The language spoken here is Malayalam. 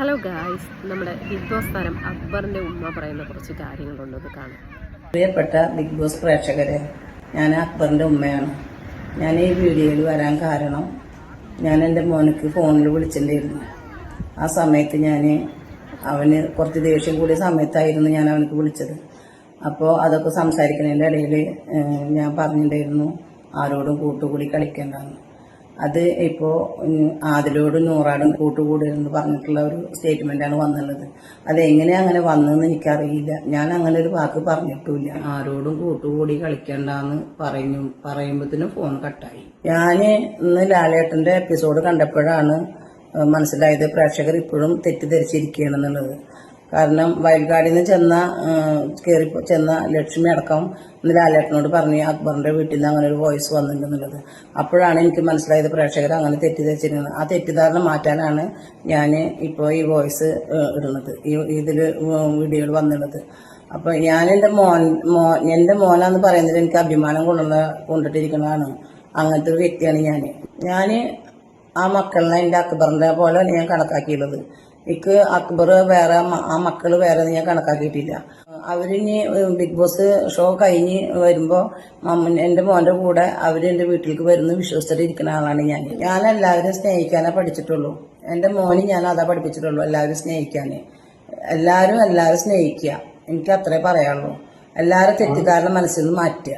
ഹലോ ഗായ്സ് നമ്മുടെ ബിഗ് ബോസ് താരം അക്ബറിന്റെ ഉമ്മ പറയുന്ന കുറച്ച് കാര്യങ്ങളുണ്ട്. അത് കാണാം. പ്രിയപ്പെട്ട ബിഗ് ബോസ് പ്രേക്ഷകരെ ഞാൻ അക്ബറിന്റെ ഉമ്മയാണ്. ഞാൻ ഈ വീഡിയോയിൽ വരാൻ കാരണം ഞാൻ എന്റെ മോനക്ക് ഫോണിൽ വിളിച്ചിട്ടുണ്ടായിരുന്നു. ആ സമയത്ത് ഞാൻ അവന് കുറച്ച് ദേഷ്യം കൂടിയ സമയത്തായിരുന്നു ഞാൻ അവനക്ക് വിളിച്ചത്. അപ്പോൾ അതൊക്കെ സംസാരിക്കുന്നതിന്റെ ഇടയിൽ ഞാൻ പറഞ്ഞിട്ടുണ്ടായിരുന്നു ആരോടും കൂട്ടുകൂടി കളിക്കേണ്ടെന്ന് അത് ഇപ്പോൾ ആദിലോടും നൂറാടും കൂട്ടുകൂടരുന്ന് പറഞ്ഞിട്ടുള്ള ഒരു സ്റ്റേറ്റ്മെന്റാണ് വന്നുള്ളത്. അതെങ്ങനെ അങ്ങനെ വന്നതെന്ന് എനിക്കറിയില്ല. ഞാൻ അങ്ങനെ ഒരു വാക്ക് പറഞ്ഞിട്ടില്ല ആരോടും കൂട്ടുകൂടി കളിക്കണ്ടെന്ന് പറഞ്ഞു പറയുമ്പോഴത്തേനും ഫോൺ കട്ടായി ഞാൻ ഇന്ന് ലാലേട്ടന്റെ എപ്പിസോഡ് കണ്ടപ്പോഴാണ് മനസ്സിലായത് പ്രേക്ഷകർ ഇപ്പോഴും തെറ്റിദ്ധരിച്ചിരിക്കുകയാണെന്നുള്ളത്. കാരണം വയൽക്കാടിൽ നിന്ന് ചെന്ന കയറി ചെന്ന ലക്ഷ്മി അടക്കം ഇന്ന് ലാലേട്ടനോട് പറഞ്ഞു അക്ബറിന്റെ വീട്ടിൽ നിന്ന് അങ്ങനെ ഒരു വോയിസ് വന്നിട്ടുണ്ടെന്നുള്ളത്. അപ്പോഴാണ് എനിക്ക് മനസ്സിലായത് പ്രേക്ഷകർ അങ്ങനെ തെറ്റിദ്ധരിച്ചിരുന്നത് ആ തെറ്റിദ്ധാരണ മാറ്റാനാണ് ഞാൻ ഇപ്പോൾ ഈ വോയിസ് ഇടുന്നത്. ഈ ഇതിൽ വീഡിയോയിൽ വന്നിടുന്നത് അപ്പോൾ ഞാൻ എന്റെ മോൻ മോ എന്റെ മോനാന്ന് പറയുന്നത് എനിക്ക് അഭിമാനം കൊണ്ടുള്ള കൊണ്ടിട്ടിരിക്കുന്നതാണ്. അങ്ങനത്തെ ഒരു വ്യക്തിയാണ് ഞാൻ ഞാൻ ആ മക്കളിനെ എന്റെ അക്ബറിന്റെ പോലെയാണ് ഞാൻ കണക്കാക്കിയുള്ളത് എനിക്ക് അക്ബർ വേറെ ആ മക്കൾ വേറെ ഞാൻ കണക്കാക്കിയിട്ടില്ല. അവരിനി ബിഗ് ബോസ് ഷോ കഴിഞ്ഞ് വരുമ്പോൾ എന്റെ മോന്റെ കൂടെ അവർ എന്റെ വീട്ടിലേക്ക് വരുന്ന വിശ്വസിച്ചിട്ട് ഇരിക്കുന്ന ആളാണ് ഞാൻ. ഞാൻ എല്ലാവരും സ്നേഹിക്കാനേ പഠിച്ചിട്ടുള്ളൂ. എന്റെ മോന് ഞാൻ അതാ പഠിപ്പിച്ചിട്ടുള്ളൂ എല്ലാവരും സ്നേഹിക്കാൻ എല്ലാവരും എല്ലാവരും സ്നേഹിക്കുക എനിക്ക് അത്രേ പറയാനുള്ളൂ. എല്ലാവരും തെറ്റിദ്ധാരണ മനസ്സിൽ നിന്ന് മാറ്റുക.